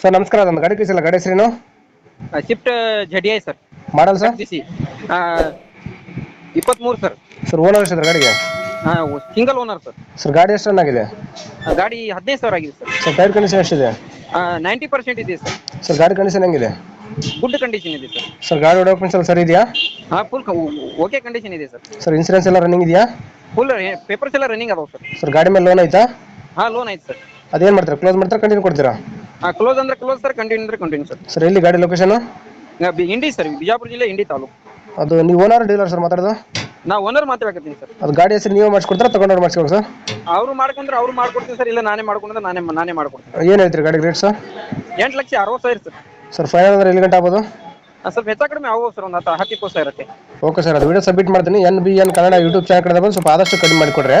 Sir ನಮಸ್ಕಾರ. ಅದೊಂದು ಗಾಡಿ ಕಳಿಸಿಲ್ಲ. ಗಾಡಿ ಹೆಸರೇನು? Shift ZD I sir model sir C ಇಪ್ಪತ್ತ್ಮೂರು ಸರ್ ಸರ್ ಓನರ್ ಎಷ್ಟು ಗಾಡಿಗೆ? ಸಿಂಗಲ್ ಓನರ್ ಸರ್ ಸರ್ ಗಾಡಿ ಎಷ್ಟು ರನ್ ಆಗಿದೆ? ಗಾಡಿ ಹದಿನೈದು ಸಾವಿರ ಆಗಿದೆ ಸರ್ ಸರ್ ಟೈರ್ ಕಂಡೀಷನ್ ಎಷ್ಟಿದೆ? ನೈಂಟಿ ಪರ್ಸೆಂಟ್ ಇದೆ ಸರ್ ಸರ್ ಗಾಡಿ ಕಂಡೀಷನ್ ಹೆಂಗಿದೆ? ಗುಡ್ ಕಂಡೀಷನ್ ಇದೆ ಸರ್ ಸರ್ ಗಾಡಿ ಡಾಕ್ಯುಮೆಂಟ್ಸ್ ಎಲ್ಲ ಸರಿ ಇದೆಯಾ? ಹಾಂ ಫುಲ್ ಓಕೆ ಕಂಡೀಷನ್ ಇದೆ ಸರ್ ಸರ್ ಇನ್ಸೂರೆನ್ಸ್ ಎಲ್ಲ ರನ್ನಿಂಗ್ ಇದೆಯಾ? ಫುಲ್ ಪೇಪರ್ಸ್ ಎಲ್ಲ ರನ್ನಿಂಗ್ ಅದಾವೆ ಸರ್ ಸರ್ ಗಾಡಿ ಮೇಲೆ ಲೋನ್ ಐತಾ ಹಾಂ ಲೋನ್ ಐತೆ ಸರ್ ಅದೇನು ಮಾಡ್ತೀರಾ? ಕ್ಲೋಸ್ ಮಾಡ್ತಾರೆ? ಕಂಟಿನ್ಯೂ ಕೊಡ್ತೀರಾ? ಕ್ಲೋಸ್ ಅಂದ್ರೆ ಕ್ಲೋಸ್ ಸರ್ ಕಂಟಿನ್ಯೂ ಅಂದ್ರೆ ಕಂಟಿನ್ಯೂ ಸರ್ ಸರ್ ಎಲ್ಲಿ ಗಾಡಿ ಲೊಕೇಶನ್ ಇಂಡಿ ಸರ್ ಬಿಜಾಪುರ ಜಿಲ್ಲೆ ಇಂಡಿ ತಾಲೂಕು. ಅದು ನೀವು ಓನರ್ ಡೀಲರ್ ಸರ್ ಮಾತಾಡೋದು? ನಾ ಓನರ್ ಮಾತಾಡಕತ್ತೀನಿ ಸರ್ ಅದು ಗಾಡಿ ಹೆಸರು ನೀವೇ ಮಾಡಿಸ್ಕೊಡ್ತಾರೆ ತಗೊಂಡವ್ರು ಮಾಡಿಸ್ಕೊಡಿ ಸರ್ ಅವರು ಮಾಡ್ಕೊಂಡ್ರೆ ಅವ್ರು ಮಾಡ್ಕೊಡ್ತೀನಿ ಸರ್ ಇಲ್ಲ ನಾನೇ ಮಾಡ್ಕೊಂಡ್ರೆ ನಾನೇ ನಾನೇ ಮಾಡ್ಕೊಡ್ತೀನಿ. ಏನು ಹೇಳ್ತೀರಿ ಗಾಡಿ ರೇಟ್ ಸರ್ ಎಂಟು ಲಕ್ಷ ಅರವತ್ತು ಸಾವಿರ ಸರ್ ಸರ್ ಫೈನಲ್ ಅಂದ್ರೆ ಎಲ್ಲಿ ಗಂಟೆ ಆಗ್ಬೋದು? ಸರ್ ಸ್ವಲ್ಪ ಹೆಚ್ಚು ಕಡಿಮೆ ಆಗ್ಬೋದು ಸರ್ ಒಂದು ಹತ್ತು ಹತ್ತು ಇಪ್ಪತ್ತು ಓಕೆ ಸರ್ ಅದು ವಿಡಿಯೋ ಸಬ್ಮಿಟ್ ಮಾಡ್ತೀನಿ. N B N Kannada YouTube channel ಕಡೆ ಬಂದು ಸ್ವಲ್ಪ ಆದಷ್ಟು ಕಡಿಮೆ ಮಾಡಿಕೊಡ್ರಿ.